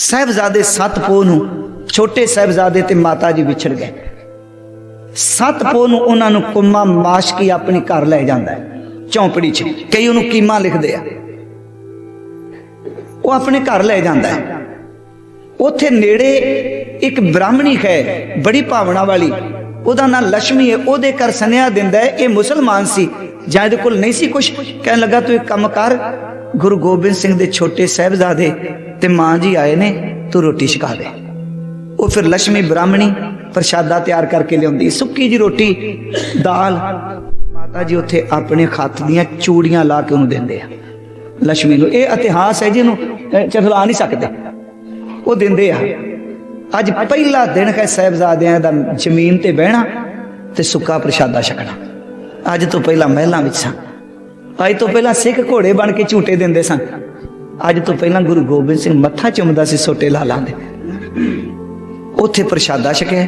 ਸਹਿਬਜ਼ਾਦੇ ਸੱਤ ਪੋ ਨੂੰ, ਛੋਟੇ ਸਹਿਬਜ਼ਾਦੇ ਤੇ ਮਾਤਾ ਜੀ ਵਿਛੜ ਗਏ। ਸੱਤ ਪੋ ਨੂੰ ਉਹਨਾਂ ਨੂੰ ਕੁੰਮਾ ਮਾਸ਼ਕੀ ਆਪਣੇ ਘਰ ਲੈ ਜਾਂਦਾ ਹੈ ਚੌਂਪੜੀ 'ਚ। ਕਈ ਉਹਨੂੰ ਕੀਮਾ ਲਿਖਦੇ ਆ। ਉਹ ਆਪਣੇ ਘਰ ਲੈ ਜਾਂਦਾ ਹੈ। ਉੱਥੇ ਨੇੜੇ ਇੱਕ ਬ੍ਰਾਹਮਣੀ ਹੈ, ਬੜੀ ਭਾਵਨਾ ਵਾਲੀ। ਉਹਦਾ ਨਾਂ ਲక్ష్ਮੀ ਹੈ, ਉਹਦੇ ਘਰ ਸੁਨੇਹਾ ਦਿੰਦਾ ਹੈ, ਇਹ ਮੁਸਲਮਾਨ ਸੀ। ਜਾਂ ਇਹਦੇ ਕੋਲ ਨਹੀਂ ਸੀ ਕੁਝ ਕਹਿਣ ਲੱਗਾ, ਤੂੰ ਇੱਕ ਕੰਮ ਕਰ, ਗੁਰੂ ਗੋਬਿੰਦ ਸਿੰਘ ਦੇ ਛੋਟੇ ਸਹਿਬਜ਼ਾਦੇ ਤੇ ਮਾਂ ਜੀ ਆਏ ਨੇ, ਤੂੰ ਰੋਟੀ ਛਕਾ ਦੇ। ਉਹ ਫਿਰ ਲక్ష్ਮੀ ਬ੍ਰਾਹਮਣੀ ਪ੍ਰਸ਼ਾਦਾ ਤਿਆਰ ਕਰਕੇ ਲਿਆਉਂਦੀ, ਸੁੱਕੀ ਜੀ ਰੋਟੀ, ਦਾਲ। ਮਾਤਾ ਜੀ ਉੱਥੇ ਆਪਣੇ ਹੱਥ ਦੀਆਂ ਚੂੜੀਆਂ ਲਾ ਕੇ ਉਹਨੂੰ ਦਿੰਦੇ ਆ। ਲక్ష్ਮੀ ਨੂੰ, ਇਹ ਇਤਿਹਾਸ ਹੈ ਜਿਹਨੂੰ ਚਖਲਾ ਨਹੀਂ ਸਕਦੇ। ਉਹ ਦਿੰਦੇ ਆ। ਅੱਜ ਪਹਿਲਾ ਦਿਨ ਹੈ ਸਾਹਿਬਜ਼ਾਦਿਆਂ ਦਾ ਜ਼ਮੀਨ ਤੇ ਬਹਿਣਾ ਤੇ ਸੁੱਕਾ ਪ੍ਰਸ਼ਾਦਾ ਛਕਣਾ। ਅੱਜ ਤੋਂ ਪਹਿਲਾਂ ਮਹਿਲਾਂ ਵਿੱਚ ਸਾਂ। ਅੱਜ ਤੋਂ ਪਹਿਲਾਂ ਸਿੱਖ ਘੋੜੇ ਬਣ ਕੇ ਝੂਟੇ ਦਿੰਦੇ ਸਨ ਅੱਜ ਤੋਂ ਪਹਿਲਾਂ ਗੁਰੂ ਗੋਬਿੰਦ ਸਿੰਘ ਮੱਥਾ ਚੁੰਮਦਾ ਸੀ ਸੋਟੇ ਲਾਲਾਂ ਦੇ। ਉੱਥੇ ਪ੍ਰਸ਼ਾਦਾ ਛਕਿਆ।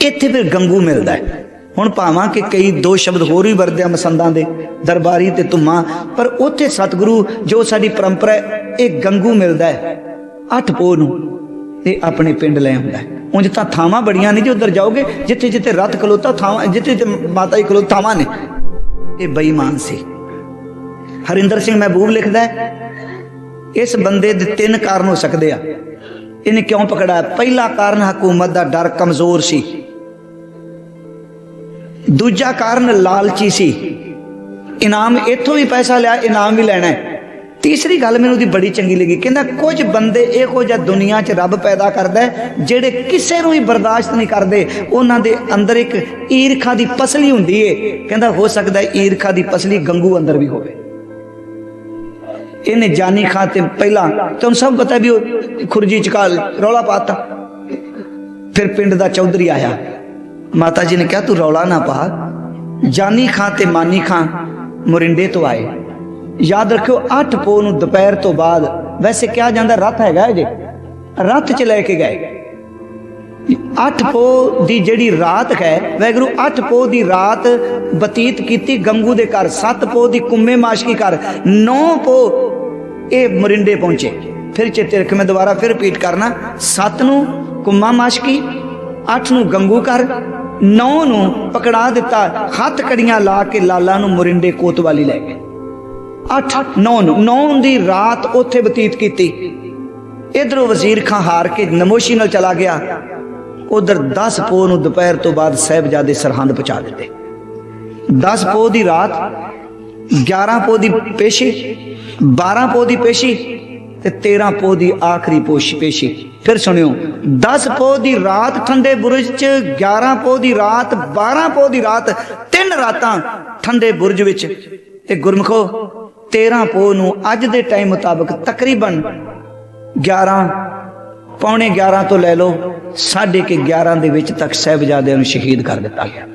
ਇੱਥੇ ਫਿਰ ਗੰਗੂ ਮਿਲਦਾ ਹੈ। ਹੁਣ ਭਾਵਾਂ ਕਿ ਕਈ ਦੋ ਸ਼ਬਦ ਹੋਰ ਵੀ ਵਰਦਿਆ ਮਸੰਦਾਂ ਦੇ ਦਰਬਾਰੀ ਤੇ ਧੁਮਾ ਪਰ ਉੱਥੇ ਸਤਿਗੁਰੂ ਜੋ ਸਾਡੀ ਪਰੰਪਰਾ ਹੈ, ਇਹ ਗੰਗੂ ਮਿਲਦਾ ਹੈ। ਅੱਠ ਪੋਹ ਨੂੰ ਤੇ ਆਪਣੇ ਪਿੰਡ ਲੈ ਆਉਂਦਾ ਉਂਝ ਤਾਂ ਥਾਵਾਂ ਬੜੀਆਂ ਨੇ ਜੇ, ਉਧਰ ਜਾਓਗੇ, ਜਿੱਥੇ ਜਿੱਥੇ ਰੱਥ ਖਲੋਤਾ, ਥਾਵਾਂ ਜਿੱਥੇ ਜਿੱਥੇ ਮਾਤਾ ਜੀ ਖਲੋ ਥਾਵਾਂ ਨੇ। ਇਹ ਬੇਈਮਾਨ ਸੀ। ਹਰਿੰਦਰ ਸਿੰਘ ਮਹਿਬੂਬ ਲਿਖਦਾ ਇਸ ਬੰਦੇ ਦੇ ਤਿੰਨ ਕਾਰਨ ਹੋ ਸਕਦੇ ਆ। ਇਹਨੇ ਕਿਉਂ ਪਕੜਾਇਆ? ਪਹਿਲਾ ਕਾਰਨ ਹਕੂਮਤ ਦਾ ਡਰ ਕਮਜ਼ੋਰ ਸੀ। ਦੂਜਾ ਕਾਰਨ ਲਾਲਚੀ ਸੀ। ਇਨਾਮ ਇੱਥੋਂ ਵੀ ਪੈਸਾ ਲਿਆ, ਇਨਾਮ ਵੀ ਲੈਣਾ ਹੈ। ਤੀਸਰੀ ਗੱਲ ਮੈਨੂੰ ਉਹਦੀ ਬੜੀ ਚੰਗੀ ਲੱਗੀ, ਕਹਿੰਦਾ ਕੁਝ ਬੰਦੇ ਇਹੋ ਜਿਹਾ ਦੁਨੀਆ 'ਚ ਰੱਬ ਪੈਦਾ ਕਰਦਾ ਜਿਹੜੇ ਕਿਸੇ ਨੂੰ ਵੀ ਬਰਦਾਸ਼ਤ ਨਹੀਂ ਕਰਦੇ। ਉਹਨਾਂ ਦੇ ਅੰਦਰ ਇੱਕ ਈਰਖਾ ਦੀ ਪਸਲੀ ਹੁੰਦੀ ਏ। ਕਹਿੰਦਾ ਹੋ ਸਕਦਾ ਈਰਖਾ ਦੀ ਪਸਲੀ ਗੰਗੂ ਅੰਦਰ ਵੀ ਹੋਵੇ। ਇਹਨੇ ਜਾਨੀ ਖਾਂ ਤੇ ਪਹਿਲਾਂ ਤੁਹਾਨੂੰ ਸਭ ਪਤਾ ਵੀ ਉਹ ਖੁਰਜੀ ਚਕਾ ਰੌਲਾ ਪਾਤਾ। ਫਿਰ ਪਿੰਡ ਦਾ ਚੌਧਰੀ ਆਇਆ। ਮਾਤਾ ਜੀ ਨੇ ਕਿਹਾ, ਤੂੰ ਰੌਲਾ ਨਾ ਪਾ। ਜਾਨੀ ਖਾਂ ਤੇ ਮਾਨੀ ਖਾਂ ਮੋਰਿੰਡੇ ਤੋਂ ਆਏ। ਯਾਦ ਰੱਖਿਓ 8 ਪੋ ਨੂੰ ਦੁਪਹਿਰ ਤੋਂ ਬਾਅਦ, ਵੈਸੇ ਕਿਹਾ ਜਾਂਦਾ ਰੱਥ ਹੈਗਾ ਜੇ। ਰੱਥ ਚ ਲੈ ਕੇ ਗਏ। 8 ਪੋ ਦੀ ਜਿਹੜੀ ਰਾਤ ਹੈ, ਵੈਗਰੂ 8 ਪੋ ਦੀ ਰਾਤ ਬਤੀਤ ਕੀਤੀ ਗੰਗੂ ਦੇ ਘਰ 7 ਪੋ ਦੀ ਕੁੰਮੇ ਮਾਸ਼ਕੀ ਘਰ 9 ਪੋ ਇਹ ਮਰਿੰਡੇ ਪਹੁੰਚੇ। ਫਿਰ ਚੇਤੇ ਰੱਖ ਮੈਂ ਦੁਬਾਰਾ ਫਿਰ ਰਿਪੀਟ ਕਰਨਾ। 7 ਨੂੰ ਕੁੰਮਾ ਮਾਸ਼ਕੀ 8 ਨੂੰ ਗੰਗੂ ਘਰ 9 ਨੂੰ ਪਕੜਾ ਦਿੱਤਾ, ਹੱਥ ਕੜੀਆਂ ਲਾ ਕੇ ਲਾਲਾ ਨੂੰ ਮਰਿੰਡੇ ਕੋਤਵਾਲੀ ਲੈ ਗਏ। 8 9 ਨੂੰ। 9 ਦੀ ਰਾਤ ਉੱਥੇ ਬਤੀਤ ਕੀਤੀ। ਇਧਰੋਂ ਵਜ਼ੀਰ ਖਾਂ ਹਾਰ ਕੇ ਨਮੋਸ਼ੀ ਨਾਲ ਚਲਾ ਗਿਆ। ਉਧਰ 10 ਪੋ ਨੂੰ ਦੁਪਹਿਰ ਤੋਂ ਬਾਅਦ ਸਾਹਿਬਜ਼ਾਦੇ ਸਰਹੰਦ ਪਹੁੰਚਾ ਦਿੱਤੇ। 10 ਪੋ ਦੀ ਰਾਤ 11 ਪੋ ਦੀ ਪੇਸ਼ੀ 12 ਪੋ ਦੀ ਪੇਸ਼ੀ ਤੇ 13 ਪੋ ਦੀ ਆਖਰੀ ਪੋਸ਼ ਪੇਸ਼ੀ। ਫਿਰ ਸੁਣਿਓ 10 ਪੋ ਦੀ ਰਾਤ ਠੰਡੇ ਬੁਰਜ ਚ 11 ਪੋ ਦੀ ਰਾਤ 12 ਪੋ ਦੀ ਰਾਤ, ਤਿੰਨ ਰਾਤਾਂ ਠੰਡੇ ਬੁਰਜ ਵਿੱਚ। ਤੇ ਗੁਰਮਖੋ 13 ਪੋ ਨੂੰ ਅੱਜ ਦੇ ਟਾਈਮ ਮੁਤਾਬਕ ਤਕਰੀਬਨ 11 ਪੌਣੇ 11 ਤੋਂ ਲੈ ਲਓ, ਸਾਢੇ ਕੇ 11 ਦੇ ਵਿੱਚ ਤੱਕ ਸਹਿਬਜ਼ਾਦਿਆਂ ਨੂੰ ਸ਼ਹੀਦ ਕਰ ਦਿੱਤਾ ਗਿਆ।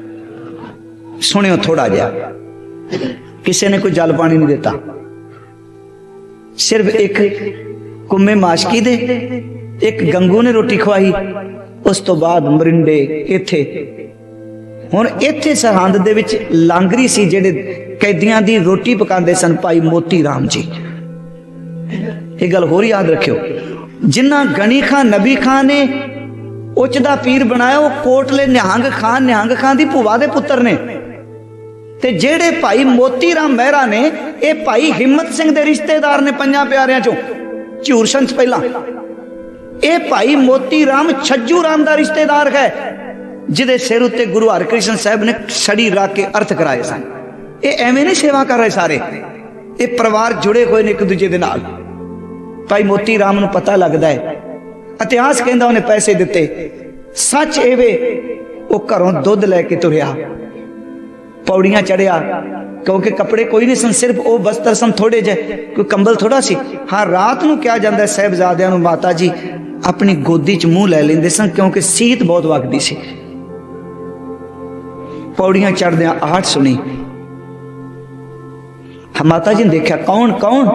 ਸੁਣਿਓ ਥੋੜਾ ਜਿਹਾ। ਕਿਸੇ ਨੇ ਕੋਈ ਜਲ ਪਾਣੀ ਨਹੀਂ ਦਿੱਤਾ। ਸਿਰਫ ਇੱਕ ਕੁੰਮੇ ਮਾਸ਼ਕੀ ਦੇ, ਇੱਕ ਗੰਗੂ ਨੇ ਰੋਟੀ ਖਵਾਈ, ਉਸ ਤੋਂ ਬਾਅਦ ਮਰਿੰਡੇ ਇੱਥੇ ਹੁਣ ਇੱਥੇ ਸਰਹੰਦ ਦੇ ਵਿੱਚ ਲਾਂਗਰੀ ਸੀ ਜਿਹੜੇ ਕੈਦੀਆਂ ਦੀ ਰੋਟੀ ਪਕਾਉਂਦੇ ਸਨ ਭਾਈ ਮੋਤੀ ਰਾਮ ਜੀ। ਇਹ ਗੱਲ ਹੋਰ ਯਾਦ ਰੱਖਿਓ। ਜਿਨ੍ਹਾਂ ਗਣੀ ਖਾਨ ਨਬੀ ਖਾਨ ਨੇ ਉੱਚ ਦਾ ਪੀਰ ਬਣਾਇਆ, ਉਹ ਕੋਟਲੇ ਨਿਹੰਗ ਖਾਨ ਨਿਹੰਗ ਖਾਨ ਦੀ ਭੂਆ ਦੇ ਪੁੱਤਰ ਨੇ। ਤੇ ਜਿਹੜੇ ਭਾਈ ਮੋਤੀ ਰਾਮ ਮਹਿਰਾ ਨੇ, ਇਹ ਭਾਈ ਹਿੰਮਤ ਸਿੰਘ ਦੇ ਰਿਸ਼ਤੇਦਾਰ ਨੇ ਪੰਜਾਂ ਪਿਆਰਿਆਂ ਚੋਂ। ਝੂਰਸ਼ੰਸ ਪਹਿਲਾਂ। ਇਹ ਭਾਈ ਮੋਤੀ ਰਾਮ ਛੱਜੂ ਰਾਮ ਦਾ ਰਿਸ਼ਤੇਦਾਰ ਹੈ। ਜਿਹਦੇ ਸਿਰ ਉੱਤੇ ਗੁਰੂ ਹਰਕ੍ਰਿਸ਼ਨ ਸਾਹਿਬ ਨੇ ਛੜੀ ਰੱਖ ਕੇ ਅਰਥ ਕਰਾਏ ਸਨ। ਇਹ ਐਵੇਂ ਨਹੀਂ ਸੇਵਾ ਕਰ ਰਹੇ ਸਾਰੇ। ਇਹ ਪਰਿਵਾਰ ਜੁੜੇ ਹੋਏ ਨੇ ਇੱਕ ਦੂਜੇ ਦੇ ਨਾਲ। ਭਾਈ ਮੋਤੀ ਰਾਮ ਨੂੰ ਪਤਾ ਲੱਗਦਾ ਹੈ। ਇਤਿਹਾਸ ਕਹਿੰਦਾ ਉਹਨੇ ਪੈਸੇ ਦਿੱਤੇ। ਸੱਚ ਇਹ ਵੇ, ਉਹ ਘਰੋਂ ਦੁੱਧ ਲੈ ਕੇ ਤੁਰਿਆ। ਪੌੜੀਆਂ ਚੜਿਆ ਕਿਉਂਕਿ ਕੱਪੜੇ ਕੋਈ ਨਹੀਂ ਸਨ, ਸਿਰਫ ਉਹ ਬਸਤਰ ਸਨ ਥੋੜੇ ਜਿਹੇ। ਕੋਈ ਕੰਬਲ ਥੋੜਾ ਸੀ। ਹਾਂ, ਰਾਤ ਨੂੰ ਕਿਹਾ ਜਾਂਦਾ ਹੈ, ਸਾਹਿਬਜ਼ਾਦਿਆਂ ਨੂੰ ਮਾਤਾ ਜੀ, ਆਪਣੀ ਗੋਦੀ 'ਚ ਮੂੰਹ ਲੈ ਲੈਂਦੇ ਸਨ ਕਿਉਂਕਿ ਸੀਤ ਬਹੁਤ ਵਗਦੀ ਸੀ। ਪੌੜੀਆਂ ਚੜਦਿਆਂ ਆਹਟ ਸੁਣੀ। ਹਾਂ ਮਾਤਾ ਜੀ ਨੇ ਦੇਖਿਆ, ਕੌਣ ਕੌਣ?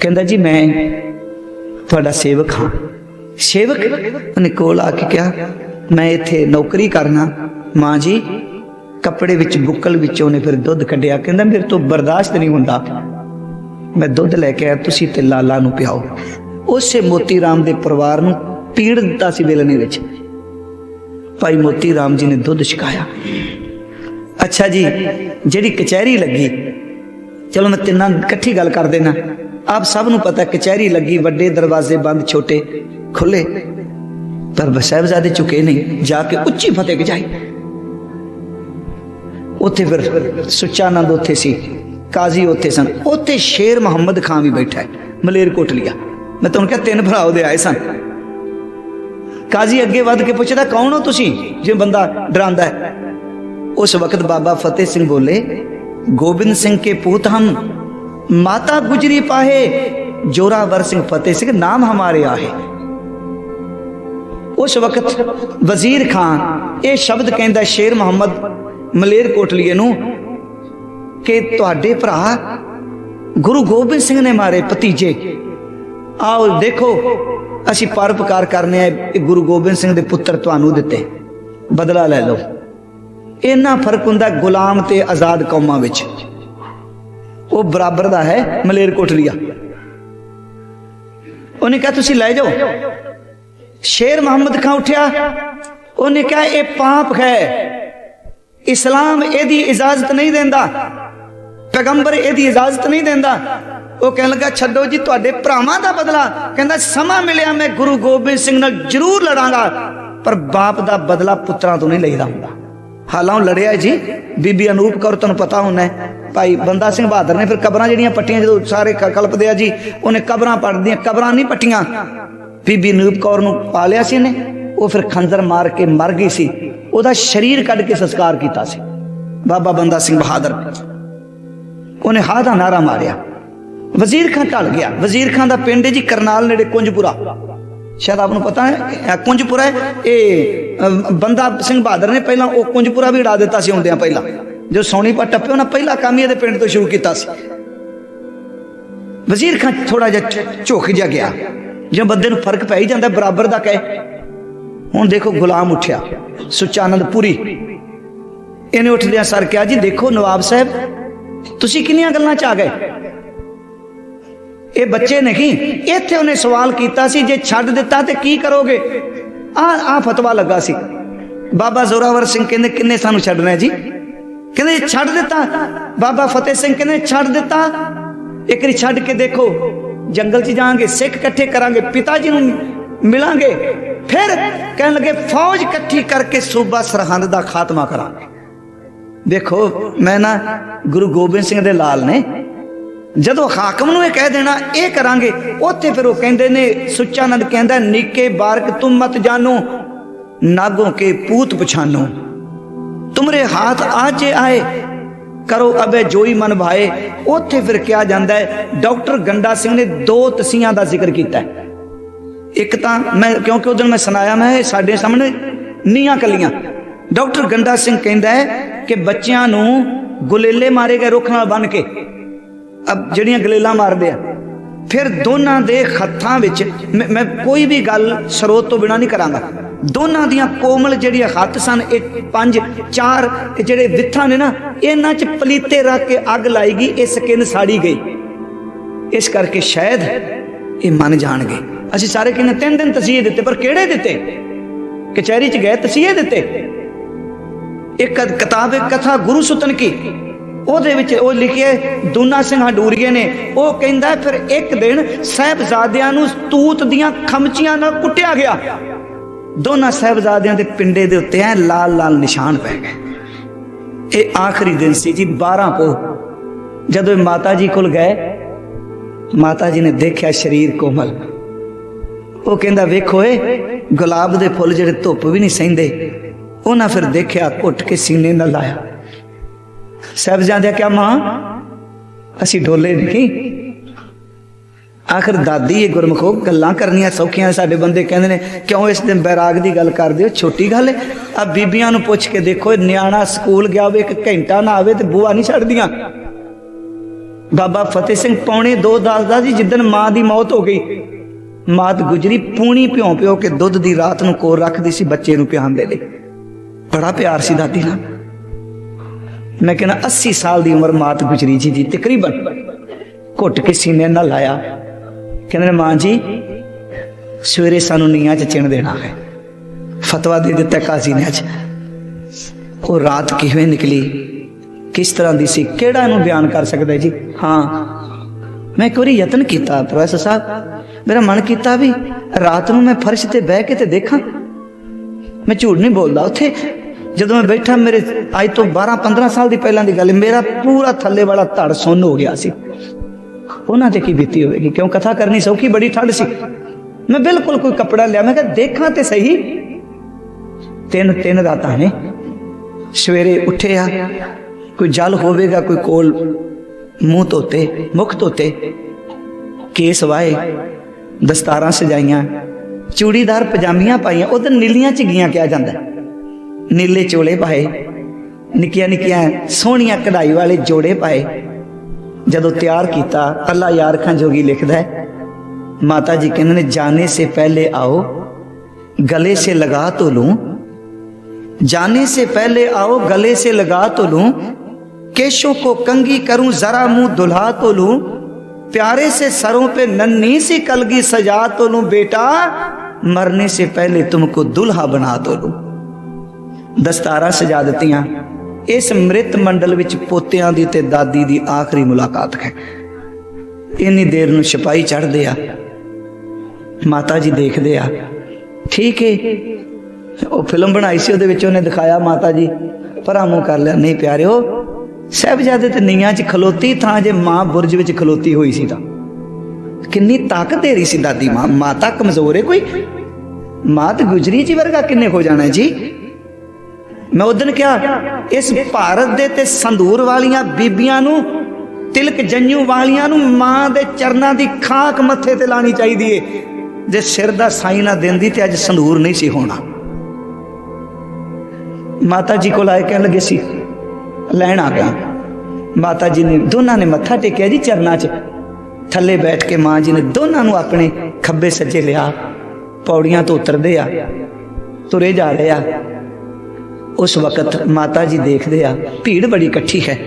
ਕਹਿੰਦਾ ਜੀ, ਮੈਂ ਤੁਹਾਡਾ ਸੇਵਕ ਹਾਂ। ਸੇਵਕ ਉਹਨੇ ਕੋਲ ਆ ਕੇ ਕਿਹਾ, ਮੈਂ ਇੱਥੇ ਨੌਕਰੀ ਕਰਨਾ। ਮਾਂ ਜੀ, ਕੱਪੜੇ ਵਿੱਚ ਬੁੱਕਲ ਵਿੱਚੋਂ ਨੇ ਫਿਰ ਦੁੱਧ ਕੱਢਿਆ। ਕਹਿੰਦਾ, ਮੇਰੇ ਤੋਂ ਬਰਦਾਸ਼ਤ ਨਹੀਂ ਹੁੰਦਾ। ਮੈਂ ਦੁੱਧ ਲੈ ਕੇ ਆਇਆ, ਤੁਸੀਂ ਤੇ ਲਾਲਾ ਨੂੰ ਪਿਆਓ। ਉਸੇ ਮੋਤੀ ਰਾਮ ਦੇ ਪਰਿਵਾਰ ਨੂੰ ਪੀੜ ਦਿੱਤਾ ਸੀ ਵੇਲਣੇ ਵਿੱਚ। ਭਾਈ ਮੋਤੀ ਰਾਮ ਜੀ ਨੇ ਦੁੱਧ ਛਕਾਇਆ। ਅੱਛਾ ਜੀ, ਜਿਹੜੀ ਕਚਹਿਰੀ ਲੱਗੀ, ਚਲੋ ਮੈਂ ਤਿੰਨਾਂ ਇਕੱਠੀ ਗੱਲ ਕਰ ਦੇਣਾ ਆਪ ਸਭ ਨੂੰ ਪਤਾ, ਕਚਹਿਰੀ ਲੱਗੀ, ਵੱਡੇ ਦਰਵਾਜ਼ੇ ਬੰਦ, ਛੋਟੇ ਖੁੱਲੇ ਪਰ ਸਾਹਿਬਜ਼ਾਦੇ ਝੁਕੇ ਨਹੀਂ, ਜਾ ਕੇ ਉੱਚੀ ਫਤਿਹ ਗਜਾਈ। ਉੱਥੇ ਫਿਰ ਸੁੱਚਾ ਉੱਥੇ ਸੀ, ਕਾਜ਼ੀ ਉੱਥੇ ਸਨ। ਉੱਥੇ ਸ਼ੇਰ ਮੁਹੰਮਦ ਖਾਨ ਵੀ ਬੈਠਾ ਹੈ ਮਲੇਰ ਕੋਟਲੀਆ ਮੈਂ ਤੁਹਾਨੂੰ ਕਿਹਾ, ਤਿੰਨ ਭਰਾ ਉਹਦੇ ਆਏ ਸਨ। ਕਾਜ਼ੀ ਅੱਗੇ ਵੱਧ ਕੇ ਪੁੱਛਦਾ, ਕੌਣ ਹੋ ਤੁਸੀਂ? ਜੇ ਬੰਦਾ ਡਰਾਂਦਾ ਹੈ। ਉਸ ਵਕਤ ਬਾਬਾ ਫਤਿਹ ਸਿੰਘ ਬੋਲੇ, ਗੋਬਿੰਦ ਸਿੰਘ ਕੇ ਪੂਤ ਹਮ, ਮਾਤਾ ਗੁਜਰੀ ਪਾਹੇ, ਜੋਰਾਵਰ ਸਿੰਘ ਫਤਿਹ ਸਿੰਘ ਨਾਮ ਹਮਾਰੇ ਆਹੇ। ਉਸ ਵਕਤ ਵਜ਼ੀਰ ਖਾਨ ਇਹ ਸ਼ਬਦ ਕਹਿੰਦਾ, ਸ਼ੇਰ ਮੁਹੰਮਦ ਮਲੇਰ ਕੋਟਲੀਏ ਨੂੰ ਕਿ ਤੁਹਾਡੇ ਭਰਾ ਗੁਰੂ ਗੋਬਿੰਦ ਸਿੰਘ ਨੇ ਮਾਰੇ ਭਤੀਜੇ। ਆਓ ਦੇਖੋ ਅਸੀਂ ਪਰਪਕਾਰ ਕਰਨੇ ਆ, ਇਹ ਗੁਰੂ ਗੋਬਿੰਦ ਸਿੰਘ ਦੇ ਪੁੱਤਰ ਤੁਹਾਨੂੰ ਦਿੱਤੇ। ਬਦਲਾ ਲੈ ਲਓ। ਇੰਨਾ ਫ਼ਰਕ ਹੁੰਦਾ ਗੁਲਾਮ ਤੇ ਆਜ਼ਾਦ ਕੌਮਾਂ ਵਿੱਚ। ਉਹ ਬਰਾਬਰ ਦਾ ਹੈ ਮਲੇਰ ਕੋਟਲੀਆ ਉਹਨੇ ਕਿਹਾ, ਤੁਸੀਂ ਲੈ ਜਾਓ। ਸ਼ੇਰ ਮੁਹੰਮਦ ਖਾਂ ਉੱਠਿਆ। ਉਹਨੇ ਕਿਹਾ, ਇਹ ਪਾਪ ਹੈ। ਇਸਲਾਮ ਇਹਦੀ ਇਜਾਜ਼ਤ ਨਹੀਂ ਦਿੰਦਾ। ਪੈਗੰਬਰ ਇਹਦੀ ਇਜਾਜ਼ਤ ਨਹੀਂ ਦਿੰਦਾ। ਉਹ ਕਹਿਣ ਲੱਗਾ, ਛੱਡੋ ਜੀ, ਤੁਹਾਡੇ ਭਰਾਵਾਂ ਦਾ ਬਦਲਾ। ਕਹਿੰਦਾ, ਸਮਾਂ ਮਿਲਿਆ, ਮੈਂ ਗੁਰੂ ਗੋਬਿੰਦ ਸਿੰਘ ਨਾਲ ਜ਼ਰੂਰ ਲੜਾਂਗਾ, ਪਰ ਬਾਪ ਦਾ ਬਦਲਾ ਪੁੱਤਰਾਂ ਤੋਂ ਨਹੀਂ ਲਈਦਾ ਹੁੰਦਾ। ਹਾਲਾਂ ਲੜਿਆ ਜੀ। ਬੀਬੀ ਅਨੂਪ ਕੌਰ, ਤੁਹਾਨੂੰ ਪਤਾ ਹੋਣਾ ਭਾਈ ਬੰਦਾ ਸਿੰਘ ਬਹਾਦਰ ਨੇ ਫਿਰ ਕਬਰਾਂ ਜਿਹੜੀਆਂ ਪੱਟੀਆਂ, ਜਦੋਂ ਸਾਰੇ ਕਲਪਦੇ ਆ ਜੀ, ਉਹਨੇ ਕਬਰਾਂ ਪੜਦੀਆਂ ਕਬਰਾਂ ਨਹੀਂ ਪੱਟੀਆਂ। ਬੀਬੀ ਅਨੂਪ ਕੌਰ ਨੂੰ ਪਾ ਲਿਆ ਸੀ ਨੇ ਉਹ ਫਿਰ ਖੰਜਰ ਮਾਰ ਕੇ ਮਰ ਗਈ ਸੀ। ਉਹਦਾ ਸਰੀਰ ਕੱਢ ਕੇ ਸੰਸਕਾਰ ਕੀਤਾ ਸੀ। ਬਾਬਾ ਬੰਦਾ ਸਿੰਘ ਬਹਾਦਰ। ਉਹਨੇ ਹਾ ਦਾ ਨਾਰਾ ਮਾਰਿਆ। ਵਜ਼ੀਰ ਖਾਨ ਢਲ ਗਿਆ। ਵਜ਼ੀਰ ਖਾਨ ਦਾ ਪਿੰਡ ਹੈ ਜੀ ਕਰਨਾਲ ਨੇੜੇ ਕੁੰਜਪੁਰਾ। ਸ਼ਾਇਦ ਆਪ ਨੂੰ ਪਤਾ ਹੈ ਕੁੰਜਪੁਰਾ ਹੈ। ਇਹ ਬੰਦਾ ਸਿੰਘ ਬਹਾਦਰ ਨੇ ਪਹਿਲਾਂ ਉਹ ਕੁੰਜਪੁਰਾ ਵੀ ਉਡਾ ਦਿੱਤਾ ਸੀ ਹੁੰਦਿਆਂ ਪਹਿਲਾਂ। ਜੋ ਸੋਨੀਪਤ ਟੱਪੇ ਉਹਨਾਂ ਪਹਿਲਾ ਕੰਮ ਹੀ ਇਹਦੇ ਪਿੰਡ ਤੋਂ ਸ਼ੁਰੂ ਕੀਤਾ ਸੀ। ਵਜ਼ੀਰ ਖਾਨ ਥੋੜਾ ਜਿਹਾ ਝ- ਝੁਕ ਜਾ ਗਿਆ। ਜੇ ਬੰਦੇ ਨੂੰ ਫ਼ਰਕ ਪੈ ਹੀ ਜਾਂਦਾ, ਬਰਾਬਰ ਦਾ ਕਹੇ। ਹੁਣ ਦੇਖੋ ਗੁਲਾਮ ਉੱਠਿਆ ਸੁਚਾਨੰਦ ਪੁਰੀ ਇਹਨੇ ਉੱਠਦਿਆਂ ਸਰ ਕਿਹਾ, ਜੀ ਦੇਖੋ ਨਵਾਬ ਸਾਹਿਬ, ਤੁਸੀਂ ਕਿੰਨੀਆਂ ਗੱਲਾਂ ਚ ਆ ਗਏ? ਇਹ ਬੱਚੇ ਨਹੀਂ, ਇੱਥੇ ਉਹਨੇ ਸਵਾਲ ਕੀਤਾ ਸੀ, ਜੇ ਛੱਡ ਦਿੱਤਾ ਤੇ ਕੀ ਕਰੋਗੇ? ਆ ਆ ਫਤਵਾ ਲੱਗਾ ਸੀ। ਬਾਬਾ ਜ਼ੋਰਾਵਰ ਸਿੰਘ ਕਹਿੰਦੇ, ਕਿੰਨੇ ਸਾਨੂੰ ਛੱਡਣਾ ਜੀ? ਕਹਿੰਦੇ, ਜੇ ਛੱਡ ਦਿੱਤਾ, ਬਾਬਾ ਫਤਿਹ ਸਿੰਘ ਕਹਿੰਦੇ, ਛੱਡ ਦਿੱਤਾ। ਇੱਕ ਵਾਰੀ ਛੱਡ ਕੇ ਦੇਖੋ, ਜੰਗਲ 'ਚ ਜਾਾਂਗੇ ਸਿੱਖ ਇਕੱਠੇ ਕਰਾਂਗੇ, ਪਿਤਾ ਜੀ ਨੂੰ ਮਿਲਾਂਗੇ, ਫਿਰ ਕਹਿਣ ਲੱਗੇ, ਫੌਜ ਇਕੱਠੀ ਕਰਕੇ ਸੂਬਾ ਸਰਹੰਦ ਦਾ ਖਾਤਮਾ ਕਰਾਂਗੇ। ਦੇਖੋ, ਮੈਂ ਨਾ ਗੁਰੂ ਗੋਬਿੰਦ ਸਿੰਘ ਦੇ ਲਾਲ ਨੇ ਜਦੋਂ ਹਾਕਮ ਨੂੰ ਇਹ ਕਹਿ ਦੇਣਾ, ਇਹ ਕਰਾਂਗੇ, ਉੱਥੇ ਫਿਰ ਉਹ ਕਹਿੰਦੇ ਨੇ, ਸੁੱਚਾਨੰਦ ਕਹਿੰਦਾ, ਨੀਕੇ ਬਾਰਕ ਤੁਮ ਮਤ ਜਾਨੋ ਨਾਗੋਂ ਕੇ ਪੂਤ ਪਛਾਨੋ ਤੁਮਰੇ ਹਾਥ ਆਜੇ ਆਏ, ਕਰੋ ਅਬੇ ਜੋਈ ਮਨ ਭਾਏ। ਉੱਥੇ ਫਿਰ ਕਿਹਾ ਜਾਂਦਾ ਹੈ, ਡਾਕਟਰ ਗੰਡਾ ਸਿੰਘ ਨੇ ਦੋ ਤਸੀਆਂ ਦਾ ਜ਼ਿਕਰ ਕੀਤਾ ਹੈ। ਇੱਕ ਤਾਂ ਮੈਂ, ਕਿਉਂਕਿ ਉਦੋਂ ਮੈਂ ਸੁਣਾਇਆ, ਮੈਂ ਸਾਡੇ ਸਾਹਮਣੇ ਨੀਆਂ ਕਲੀਆਂ। ਡਾਕਟਰ ਗੰਡਾ ਸਿੰਘ ਕਹਿੰਦਾ ਹੈ ਕਿ ਬੱਚਿਆਂ ਨੂੰ ਗੁਲੇਲੇ ਮਾਰੇ ਗਏ ਰੁੱਖ ਨਾਲ ਬੰਨ ਕੇ। ਜਿਹੜੀਆਂ ਗਲੇਲਾਂ ਮਾਰਦੇ ਆ, ਫਿਰ ਦੋਨਾਂ ਦੇ ਹੱਥਾਂ ਵਿੱਚ ਮੈਂ ਕੋਈ ਵੀ ਗੱਲ ਸਰੋਤ ਤੋਂ ਬਿਨਾ ਨਹੀਂ ਕਰਾਂਗਾ। ਦੋਨਾਂ ਦੀਆਂ ਕੋਮਲ ਜਿਹੜੀਆਂ ਹੱਥ ਸਨ, ਇਹ ਪੰਜ, ਚਾਰ ਜਿਹੜੇ ਵਿੱਥਾਂ ਨੇ ਨਾ, ਇਹਨਾਂ 'ਚ ਪਲੀਤੇ ਰੱਖ ਕੇ ਅੱਗ ਲਾਈ ਗਈ ਇਹ ਸਕਿਨ ਸਾੜੀ ਗਈ। ਇਸ ਕਰਕੇ ਸ਼ਾਇਦ ਇਹ ਮੰਨ ਜਾਣਗੇ। ਅਸੀਂ ਸਾਰੇ ਕਹਿੰਦੇ ਤਿੰਨ ਦਿਨ ਤਸੀਹੇ ਦਿੱਤੇ, ਪਰ ਕਿਹੜੇ ਦਿੱਤੇ? ਕਚਹਿਰੀ 'ਚ ਗਏ, ਤਸੀਹੇ ਦਿੱਤੇ? ਇੱਕ ਕਿਤਾਬ, ਇੱਕ ਕਥਾ ਗੁਰੂ ਸੁਤਨ ਕੀ? ਉਹਦੇ ਵਿੱਚ ਉਹ ਲਿਖਿਆ ਦੂਨਾ ਸਿੰਘ ਹਡੂਰੀਏ ਨੇ। ਉਹ ਕਹਿੰਦਾ, ਫਿਰ ਇੱਕ ਦਿਨ ਸਹਿਬਜ਼ਾਦਿਆਂ ਨੂੰ ਤੂਤ ਦੀਆਂ ਖਮਚੀਆਂ ਨਾਲ ਕੁੱਟਿਆ ਗਿਆ। ਦੋਨਾਂ ਸਹਿਬਜ਼ਾਦਿਆਂ ਦੇ ਪਿੰਡੇ ਦੇ ਉੱਤੇ ਐ ਲਾਲ ਲਾਲ ਨਿਸ਼ਾਨ ਪੈ ਗਏ। ਇਹ ਆਖਰੀ ਦਿਨ ਸੀ ਜੀ 12 ਪੋ ਜਦੋਂ ਇਹ ਮਾਤਾ ਜੀ ਕੋਲ ਗਏ, ਮਾਤਾ ਜੀ ਨੇ ਦੇਖਿਆ ਸਰੀਰ ਕੋਮਲ। ਉਹ ਕਹਿੰਦਾ, ਵੇਖੋ ਏ, ਗੁਲਾਬ ਦੇ ਫੁੱਲ ਜਿਹੜੇ ਧੁੱਪ ਵੀ ਨਹੀਂ ਸਹਿੰਦੇ, ਉਹਨਾਂ ਫਿਰ ਦੇਖਿਆ ਘੁੱਟ ਕੇ ਸੀਨੇ ਨਾਲ ਲਾਇਆ। ਸਾਹਿਬਜ਼ਾਦਿਆ ਕਿਹਾ, ਮਾਂ, ਅਸੀਂ ਢੋਲੇ ਨਹੀਂ। ਆਖਰ ਦਾਦੀ ਇਹ ਗੁਰਮਖੋ ਗੱਲਾਂ ਕਰਨੀਆਂ ਸੌਖੀਆਂ ਸਾਡੇ ਬੰਦੇ। ਕਹਿੰਦੇ ਨੇ, ਕਿਉਂ ਇਸ ਦਿਨ ਬੈਰਾਗ ਦੀ ਗੱਲ ਕਰਦੇ ਹੋ? ਛੋਟੀ ਗੱਲ ਹੈ ਆ ਬੀਬੀਆਂ ਨੂੰ ਪੁੱਛ ਕੇ ਦੇਖੋ ਨਿਆਣਾ ਸਕੂਲ ਗਿਆ ਹੋਵੇ, ਇੱਕ ਘੰਟਾ ਨਾ ਆਵੇ ਤੇ ਬੂਆ ਨਹੀਂ ਛੱਡਦੀਆਂ। ਬਾਬਾ ਫਤਿਹ ਸਿੰਘ ਪੌਣੇ ਦੋ ਦੱਸਦਾ ਜੀ ਜਿੱਦਣ ਮਾਂ ਦੀ ਮੌਤ ਹੋ ਗਈ, ਮਾਤ ਗੁਜਰੀ ਪੂਣੀ ਭਿਉਂ ਪਿਓ ਕੇ ਦੁੱਧ ਦੀ ਰਾਤ ਨੂੰ ਕੋਰ ਰੱਖਦੀ ਸੀ ਬੱਚੇ ਨੂੰ ਪਿਆਉਣ ਦੇ ਲਈ ਬੜਾ ਪਿਆਰ ਸੀ ਦਾਦੀ ਨਾਲ। ਮੈਂ ਕਹਿੰਦਾ 80 ਸਾਲ ਦੀ ਉਮਰ ਮਾਤ ਗੁਜਰੀ ਜੀ ਦੀ, ਤਕਰੀਬਨ ਘੁੱਟ ਕੇ ਸੀਨੇ ਨਾਲ ਲਾਇਆ। ਕਹਿੰਦੇ ਨੇ, ਮਾਂ ਸਵੇਰੇ ਸਾਨੂੰ ਨੀਹਾਂ 'ਚ ਚਿਣ ਦੇਣਾ ਹੈ। ਫਤਵਾ ਦੇ ਦਿੱਤਾ ਕਾਜ਼ੀ ਨੇ ਅੱਜ ਉਹ ਰਾਤ ਕਿਵੇਂ ਨਿਕਲੀ? ਕਿਸ ਤਰ੍ਹਾਂ ਦੀ ਸੀ? ਕਿਹੜਾ ਇਹਨੂੰ ਬਿਆਨ ਕਰ ਸਕਦਾ ਜੀ? ਹਾਂ। ਮੈਂ ਇੱਕ ਵਾਰੀ ਯਤਨ ਕੀਤਾ, ਪ੍ਰੋਫੈਸਰ ਸਾਹਿਬ। ਮੇਰਾ ਮਨ ਕੀਤਾ ਵੀ ਰਾਤ ਨੂੰ ਮੈਂ ਫਰਸ਼ ਤੇ ਬਹਿ ਕੇ ਤੇ ਦੇਖਾਂ। ਮੈਂ ਝੂਠ ਨਹੀਂ ਬੋਲਦਾ, ਉੱਥੇ ਜਦੋਂ ਮੈਂ ਬੈਠਾ ਮੇਰੇ ਅੱਜ ਤੋਂ 12 15 ਸਾਲ ਦੀ ਪਹਿਲਾਂ ਦੀ ਗੱਲ, ਮੇਰਾ ਪੂਰਾ ਥੱਲੇ ਵਾਲਾ ਧੜ ਸੁੰਨ ਹੋ ਗਿਆ ਸੀ। ਉਹਨਾਂ ਤੇ ਕੀ ਬੀਤੀ ਹੋਵੇਗੀ? ਕਿਉਂ ਕਥਾ ਕਰਨੀ ਸੌਖੀ, ਬੜੀ ਠੰਡ ਸੀ। ਮੈਂ ਬਿਲਕੁਲ ਕੋਈ ਕੱਪੜਾ ਲਿਆ, ਮੈਂ ਕਿਹਾ ਦੇਖਾਂ ਤੇ ਸਹੀ। ਤਿੰਨ ਤਿੰਨ ਰਾਤਾਂ ਨੇ ਸਵੇਰੇ ਉੱਠੇ ਆ ਕੋਈ ਜਲ ਹੋਵੇਗਾ, ਕੋਈ ਕੋਲ ਮੂੰਹ ਧੋਤੇ, ਮੁਖ ਧੋਤੇ, ਕੇਸ ਵਾਏ, ਦਸਤਾਰਾਂ ਸਜਾਈਆਂ, ਚੂੜੀਦਾਰ ਪਜਾਮੀਆਂ ਪਾਈਆਂ ਉਧਰ ਨੀਲੀਆਂ ਝਿੱਗੀਆਂ ਕਿਹਾ ਜਾਂਦਾ। ਹੈ। ਨੀਲੇ ਚੋਲੇ ਪਾਏ ਨਿੱਕੀਆਂ ਨਿੱਕੀਆਂ ਸੋਹਣੀਆਂ ਕਢਾਈ ਵਾਲੇ ਜੋੜੇ ਪਾਏ ਜਦੋਂ ਤਿਆਰ ਕੀਤਾ ਅੱਲਾ ਯਾਰ ਖਾਂ ਜੋਗੀ ਲਿਖਦਾ ਹੈ ਮਾਤਾ ਜੀ ਕਹਿੰਦੇ ਨੇ ਜਾਣੇ ਸੇ ਪਹਿਲੇ ਆਓ गले से लगा तो लूं जाने से पहले आओ गले से लगा तो लूं केशों को कंगी करूं जरा मुंह दुल्हा तो लूं प्यारे से सरों पे नन्ही सी कलगी सजा तो लूं बेटा मरने से पहले तुमको दुल्हा बना तो लूं ਦਸਤਾਰਾਂ ਸਜਾ ਦਿੱਤੀਆਂ। ਇਸ ਮ੍ਰਿਤ ਮੰਡਲ ਵਿੱਚ ਪੋਤਿਆਂ ਦੀ ਤੇ ਦਾਦੀ ਦੀ ਆਖਰੀ ਮੁਲਾਕਾਤ ਹੈ। ਇੰਨੀ ਦੇਰ ਨੂੰ ਸਿਪਾਹੀ ਚੜ੍ਹਦੇ ਆ। ਮਾਤਾ ਜੀ ਦੇਖਦੇ ਆ। ਠੀਕ ਹੈ ਉਹ ਫਿਲਮ ਬਣਾਈ ਸੀ, ਉਹਦੇ ਵਿੱਚ ਉਹਨੇ ਦਿਖਾਇਆ ਮਾਤਾ ਜੀ। ਪਰਾਂ ਮੂੰਹ ਕਰ ਲਿਆ, ਨਹੀਂ ਪਿਆਰਿਓ, ਸਹਿਬਜ਼ਾਦੇ ਤੇ ਨੀਆਂ 'ਚ ਖਲੋਤੀ ਥਾਂ ਜੇ ਮਾਂ ਬੁਰਜ ਵਿੱਚ ਖਲੋਤੀ ਹੋਈ ਸੀ ਤਾਂ। ਕਿੰਨੀ ਤਾਕਤ ਦੇ ਰਹੀ ਸੀ ਦਾਦੀ ਮਾਂ। ਮਾਤਾ ਕਮਜ਼ੋਰ ਹੈ ਕੋਈ? ਮਾਂ ਤੇ ਗੁਜਰੀ ਜੀ ਵਰਗਾ ਕਿੰਨੇ ਹੋ ਜਾਣਾ ਜੀ? ਮੈਂ ਉਦੋਂ ਕਿਹਾ, ਇਸ ਭਾਰਤ ਦੇ ਤੇ ਸੰਧੂਰ ਵਾਲੀਆਂ ਬੀਬੀਆਂ ਨੂੰ, ਤਿਲਕ ਜੰਜੂ ਵਾਲੀਆਂ ਨੂੰ ਮਾਂ ਦੇ ਚਰਨਾਂ ਦੀ ਖਾਕ ਮੱਥੇ ਤੇ ਲਾਣੀ ਚਾਹੀਦੀ ਏ। ਜੇ ਸਿਰ ਦਾ ਸਾਈ ਨਾ ਦਿੰਦੀ ਤੇ ਅੱਜ ਸੰਧੂਰ ਨਹੀਂ ਸੀ ਹੋਣਾ। ਮਾਤਾ ਜੀ ਕੋਲ ਆਏ ਕਹਿਣ ਲੱਗੇ ਸੀ, ਲੈਣ ਆ ਗਿਆ ਮਾਤਾ ਜੀ ਨੇ ਦੋਨਾਂ ਨੇ ਮੱਥਾ ਟੇਕਿਆ ਜੀ ਚਰਨਾਂ 'ਚ। ਥੱਲੇ ਬੈਠ ਕੇ ਮਾਂ ਜੀ ਨੇ ਦੋਨਾਂ ਨੂੰ ਆਪਣੇ ਖੱਬੇ ਸੱਜੇ ਲਿਆ, ਪੌੜੀਆਂ ਤੋਂ ਉਤਰਦੇ ਆ, ਤੁਰੇ ਜਾ ਰਹੇ ਆ। ਉਸ ਵਕਤ ਮਾਤਾ ਜੀ ਦੇਖਦੇ ਆ, ਭੀੜ ਬੜੀ ਇਕੱਠੀ ਹੈ।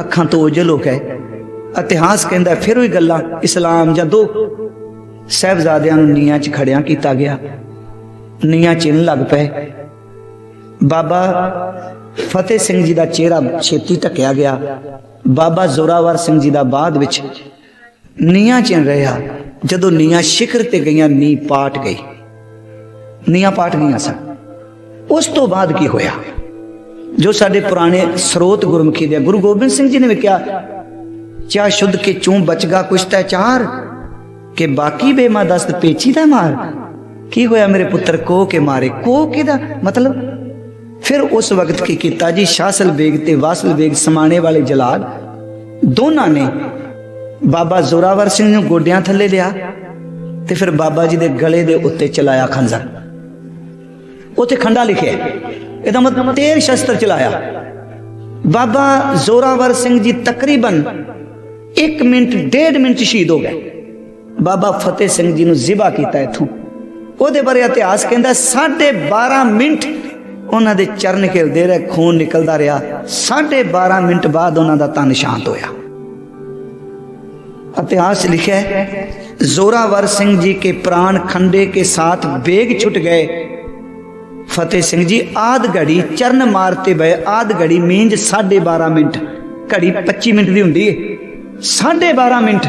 ਅੱਖਾਂ ਤੋਂ ਓਝਲ ਹੋ ਗਏ। ਇਤਿਹਾਸ ਕਹਿੰਦਾ ਫਿਰ ਉਹੀ ਗੱਲਾਂ ਇਸਲਾਮ ਜਾਂ ਦੋ ਸਹਿਬਜ਼ਾਦਿਆਂ ਨੂੰ ਨੀਆਂ 'ਚ ਖੜਿਆਂ ਕੀਤਾ ਗਿਆ। ਨੀਆਂ ਚਿੰਨ ਲੱਗ ਪਏ। ਬਾਬਾ ਫਤਿਹ ਸਿੰਘ ਜੀ ਦਾ ਚਿਹਰਾ ਛੇਤੀ ਢੱਕਿਆ ਗਿਆ। ਬਾਬਾ ਜ਼ੋਰਾਵਰ ਸਿੰਘ ਜੀ ਦਾ ਬਾਅਦ ਵਿੱਚ ਨੀਆਂ ਚਿੰਨ ਰਿਹਾ। ਜਦੋਂ ਨੀਆਂ ਸਿਖਰ ਤੇ ਗਈਆਂ ਨੀ ਪਾਟ ਗਈ। ਨੀਆਂ ਪਾਟ ਗਈਆਂ ਸਨ। ਉਸ ਤੋਂ ਬਾਅਦ ਕੀ ਹੋਇਆ? ਜੋ ਸਾਡੇ ਪੁਰਾਣੇ ਸਰੋਤ ਗੁਰਮੁਖੀ ਦੇ ਗੁਰੂ ਗੋਬਿੰਦ ਸਿੰਘ ਜੀ ਨੇ ਵੀ ਕਿਹਾ, ਚਾ ਸ਼ੁੱਧ ਕੇ ਚੂੰ ਬਚਗਾ ਕੁਛ ਤੈ ਚਾਰ, ਕਿ ਬਾਕੀ ਬੇਮਾ ਦਸਤ ਪੇਚੀ ਦਾ ਮਾਰ। ਕੀ ਹੋਇਆ ਮੇਰੇ ਪੁੱਤਰ? ਕੋ ਕੇ ਮਾਰੇ। ਕੋ ਕਿਦਾ ਮਤਲਬ ਫਿਰ ਉਸ ਵਕਤ ਕੀ ਕੀਤਾ ਜੀ? ਸ਼ਾਸਲ ਬੇਗ ਤੇ ਵਾਸਲ ਬੇਗ ਸਮਾਣੇ ਵਾਲੇ ਜਲਾਦ ਦੋਨਾਂ ਨੇ ਬਾਬਾ ਜ਼ੋਰਾਵਰ ਸਿੰਘ ਨੂੰ ਗੋਡਿਆਂ ਥੱਲੇ ਲਿਆ ਤੇ ਫਿਰ ਬਾਬਾ ਜੀ ਦੇ ਗਲੇ ਦੇ ਉੱਤੇ ਚਲਾਇਆ ਖੰਜਰ ਉੱਥੇ ਖੰਡਾ ਲਿਖਿਆ ਹੈ। ਇਹਦਾ ਮਤਲਬ ਤੇਰ ਸ਼ਸਤਰ ਚਲਾਇਆ ਬਾਬਾ ਜ਼ੋਰਾਵਰ ਸਿੰਘ ਜੀ ਤਕਰੀਬਨ 1 ਮਿੰਟ 1.5 ਮਿੰਟ 'ਚ ਸ਼ਹੀਦ ਹੋ ਗਏ ਬਾਬਾ ਫਤਿਹ ਸਿੰਘ ਜੀ ਨੂੰ ਜ਼ਿਬਾ ਕੀਤਾ ਇਥੋਂ ਉਹਦੇ ਬਾਰੇ ਇਤਿਹਾਸ ਕਹਿੰਦਾ 12.5 ਮਿੰਟ ਉਹਨਾਂ ਦੇ ਚਰਨ ਖਿਲਦੇ ਰਹੇ ਖੂਨ ਨਿਕਲਦਾ ਰਿਹਾ 12.5 ਮਿੰਟ ਬਾਅਦ ਉਹਨਾਂ ਦਾ ਤਨ ਸ਼ਾਂਤ ਹੋਇਆ इतिहास लिखा है जोरावर सिंह जी के प्राण खंडे के साथ बेग छुट गए ਫਤਿਹ ਸਿੰਘ ਜੀ ਆਦ ਘੜੀ ਚਰਨ ਮਾਰਤੇ ਬਏ ਆਦ ਘੜੀ ਮੀਂਜ 12:30 ਮਿੰਟ। ਘੜੀ 25 ਮਿੰਟ ਦੀ ਹੁੰਦੀ ਏ। 12:30 ਮਿੰਟ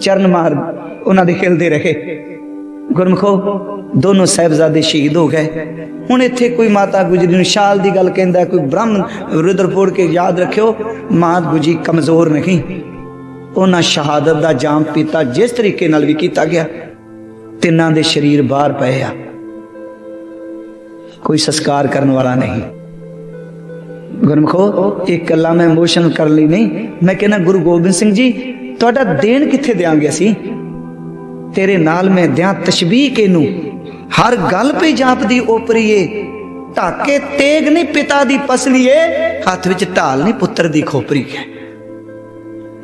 ਚਰਨ ਮਾਰ ਉਹਨਾਂ ਦੇ ਖਿਲਦੇ ਰਹੇ। ਗੁਰਮਖੋ, ਦੋਨੋਂ ਸਹਿਬਜ਼ਾਦੇ ਸ਼ਹੀਦ ਹੋ ਗਏ। ਹੁਣ ਇੱਥੇ ਕੋਈ ਮਾਤਾ ਗੁਜਰੀ ਨੂੰ ਸ਼ਾਲ ਦੀ ਗੱਲ ਕਹਿੰਦਾ, ਕੋਈ ਬ੍ਰਹਮ ਰੁਦਰਪੁਰ ਕੇ ਯਾਦ ਰੱਖਿਓ ਮਾਤ ਗੁਜੀ ਕਮਜ਼ੋਰ ਨਹੀਂ। ਉਹਨਾਂ ਸ਼ਹਾਦਤ ਦਾ ਜਾਮ ਪੀਤਾ, ਜਿਸ ਤਰੀਕੇ ਨਾਲ ਵੀ ਕੀਤਾ ਗਿਆ। ਤਿੰਨਾਂ ਦੇ ਸਰੀਰ ਬਾਹਰ ਪਏ ਆ। ਕੋਈ ਸੰਸਕਾਰ ਕਰਨ ਵਾਲਾ ਨਹੀਂ। ਗੁਰਮਖੋ, ਇਹ ਕੱਲਾ ਮੈਂ ਇਮੋਸ਼ਨ ਕਰ ਲਈ ਨਹੀਂ। ਮੈਂ ਕਹਿੰਦਾ, ਗੁਰੂ ਗੋਬਿੰਦ ਸਿੰਘ ਜੀ, ਤੁਹਾਡਾ ਦੇਣ ਕਿੱਥੇ ਦਿਆਂਗੇ ਅਸੀਂ? ਤੇਰੇ ਨਾਲ ਮੈਂ ਦਿਆਂ ਤਸ਼ਬੀਹ ਕੇਨੂੰ ਹਰ ਗੱਲ ਪੇ ਜਾਪਦੀ ਓਪਰੀਏ, ਢਾਕੇ ਤੇਗ ਨਹੀਂ ਪਿਤਾ ਦੀ ਪਸਲੀਏ, ਹੱਥ ਵਿੱਚ ਢਾਲ ਨਹੀਂ ਪੁੱਤਰ ਦੀ ਖੋਪਰੀ ਹੈ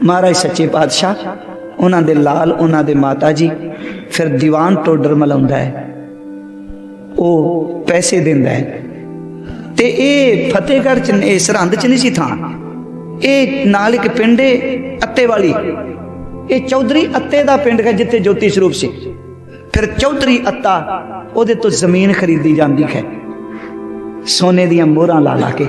ਮਹਾਰਾਜ ਸੱਚੇ ਪਾਤਸ਼ਾਹ, ਉਹਨਾਂ ਦੇ ਲਾਲ, ਉਹਨਾਂ ਦੇ ਮਾਤਾ ਜੀ, ਫਿਰ ਦੀਵਾਨ ਟੋਡਰ ਮਲਾਉਂਦਾ ਹੈ। ਉਹ ਪੈਸੇ ਦਿੰਦਾ ਹੈ। ਤੇ ਇਹ ਫਤਿਹਗੜ੍ਹ ਚ, ਇਹ ਸਰਹੰਦ ਚ ਨਹੀਂ ਸੀ ਥਾਂ। ਇਹ ਨਾਲ ਇੱਕ ਪਿੰਡ ਏ, ਅੱਤੇ ਵਾਲੀ। ਇਹ ਚੌਧਰੀ ਅੱਤੇ ਦਾ ਪਿੰਡ ਹੈ, ਜਿੱਥੇ ਜੋਤੀ ਸਰੂਪ ਸੀ। ਫਿਰ ਚੌਧਰੀ ਅੱਤਾ, ਉਹਦੇ ਤੋਂ ਜ਼ਮੀਨ ਖਰੀਦੀ ਜਾਂਦੀ ਹੈ। ਸੋਨੇ ਦੀਆਂ ਮੋਹਰਾਂ ਲਾ ਲਾ ਕੇ।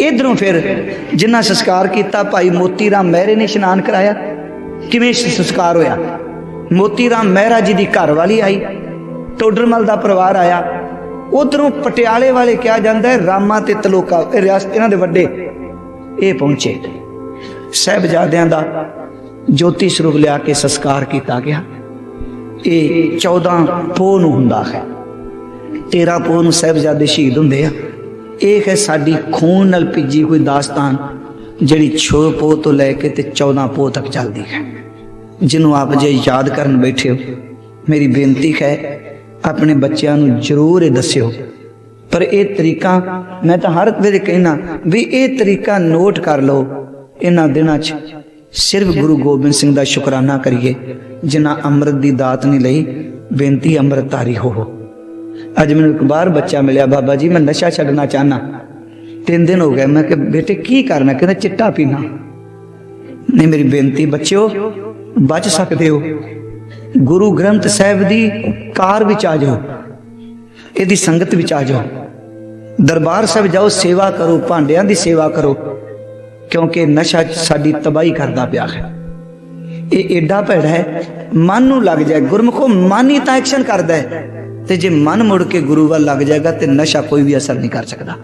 ਇਧਰੋਂ ਫਿਰ ਜਿੰਨਾ ਸੰਸਕਾਰ ਕੀਤਾ, ਭਾਈ ਮੋਤੀ ਰਾਮ ਮਹਿਰੇ ਨੇ ਇਸ਼ਨਾਨ ਕਰਾਇਆ। ਕਿਵੇਂ ਸੰਸਕਾਰ ਹੋਇਆ? ਮੋਤੀ ਰਾਮ ਮਹਿਰਾ ਜੀ ਦੀ ਘਰ ਵਾਲੀ ਆਈ। ਟੋਡਰਮਲ ਦਾ ਪਰਿਵਾਰ ਆਇਆ। ਉਧਰੋਂ ਪਟਿਆਲੇ ਵਾਲੇ ਕਿਹਾ ਜਾਂਦਾ ਹੈ, ਰਾਮਾ ਤੇ ਤਲੋਕਾ, ਇਹ ਰਿਆਸਤ ਇਹਨਾਂ ਦੇ ਵੱਡੇ। ਇਹ ਪਹੁੰਚੇ। ਸਹਿਬਜ਼ਾਦਿਆਂ ਦਾ ਜੋਤੀ ਸਰੂਪ ਲਿਆ ਕੇ ਸੰਸਕਾਰ ਕੀਤਾ ਗਿਆ। ਇਹ 14 ਪੋਹ ਨੂੰ ਹੁੰਦਾ ਹੈ। 13 ਪੋਹ ਨੂੰ ਸਹਿਬਜ਼ਾਦੇ ਸ਼ਹੀਦ ਹੁੰਦੇ ਆ। ਇਹ ਹੈ ਸਾਡੀ ਖੂਨ ਨਾਲ ਭਿੱਜੀ ਕੋਈ ਦਾਸਤਾਨ, ਜਿਹੜੀ 6 ਪੋਹ ਤੋਂ ਲੈ ਕੇ ਤੇ 14 ਪੋਹ ਤੱਕ ਚੱਲਦੀ ਹੈ। ਜਿਹਨੂੰ ਆਪ ਜੇ ਯਾਦ ਕਰਨ ਬੈਠੇ ਹੋ, ਮੇਰੀ ਬੇਨਤੀ ਹੈ ਆਪਣੇ ਬੱਚਿਆਂ ਨੂੰ ਜ਼ਰੂਰ ਇਹ ਦੱਸਿਓ। ਪਰ ਇਹ ਤਰੀਕਾ ਮੈਂ ਤਾਂ ਹਰ ਵੇਲੇ ਕਹਿਣਾ ਵੀ ਇਹ ਤਰੀਕਾ ਨੋਟ ਕਰ ਲਓ। ਇਹਨਾਂ ਦਿਨਾਂ 'ਚ ਸਿਰਫ ਗੁਰੂ ਗੋਬਿੰਦ ਸਿੰਘ ਦਾ ਸ਼ੁਕਰਾਨਾ ਕਰੀਏ, ਜਿਨ੍ਹਾਂ ਅੰਮ੍ਰਿਤ ਦੀ ਦਾਤ ਨਹੀਂ ਲਈ ਬੇਨਤੀ ਅੰਮ੍ਰਿਤਧਾਰੀ ਹੋਵੋ ਅੱਜ ਮੈਨੂੰ ਇੱਕ ਬਾਹਰ ਬੱਚਾ ਮਿਲਿਆ, ਬਾਬਾ ਜੀ, ਮੈਂ ਨਸ਼ਾ ਛੱਡਣਾ ਚਾਹਨਾ ਤਿੰਨ ਦਿਨ ਹੋ ਗਏ, ਮੈਂ ਕਿ ਬੇਟੇ, ਕੀ ਕਰਨਾ? ਕਹਿੰਦਾ, ਚਿੱਟਾ ਪੀਣਾ। ਨਹੀਂ, ਮੇਰੀ ਬੇਨਤੀ, ਬੱਚਿਓ, ਬਚ ਸਕਦੇ ਹੋ। ਗੁਰੂ ਗ੍ਰੰਥ ਸਾਹਿਬ ਦੀ ਕਾਰ ਵਿੱਚ ਆ ਜਾਓ, ਇਹਦੀ ਸੰਗਤ ਵਿੱਚ ਆ ਜਾਓ। ਦਰਬਾਰ ਸਾਹਿਬ ਜਾਓ, ਸੇਵਾ ਕਰੋ, ਭਾਂਡਿਆਂ ਦੀ ਸੇਵਾ ਕਰੋ, ਕਿਉਂਕਿ ਨਸ਼ਾ ਸਾਡੀ ਤਬਾਹੀ ਕਰਦਾ ਪਿਆ ਹੈ। ਇਹ ਏਡਾ ਭੈੜਾ ਹੈ, ਮਨ ਨੂੰ ਲੱਗ ਜਾਏ, ਗੁਰਮੁਖੋ ਮਨ ਹੀ ਤਾਂ ਐਕਸ਼ਨ ਕਰਦਾ ਹੈ, ਤੇ ਜੇ ਮਨ ਮੁੜ ਕੇ ਗੁਰੂ ਵੱਲ ਲੱਗ ਜਾਏਗਾ, ਤੇ ਨਸ਼ਾ ਕੋਈ ਵੀ ਅਸਰ ਨਹੀਂ ਕਰ ਸਕਦਾ।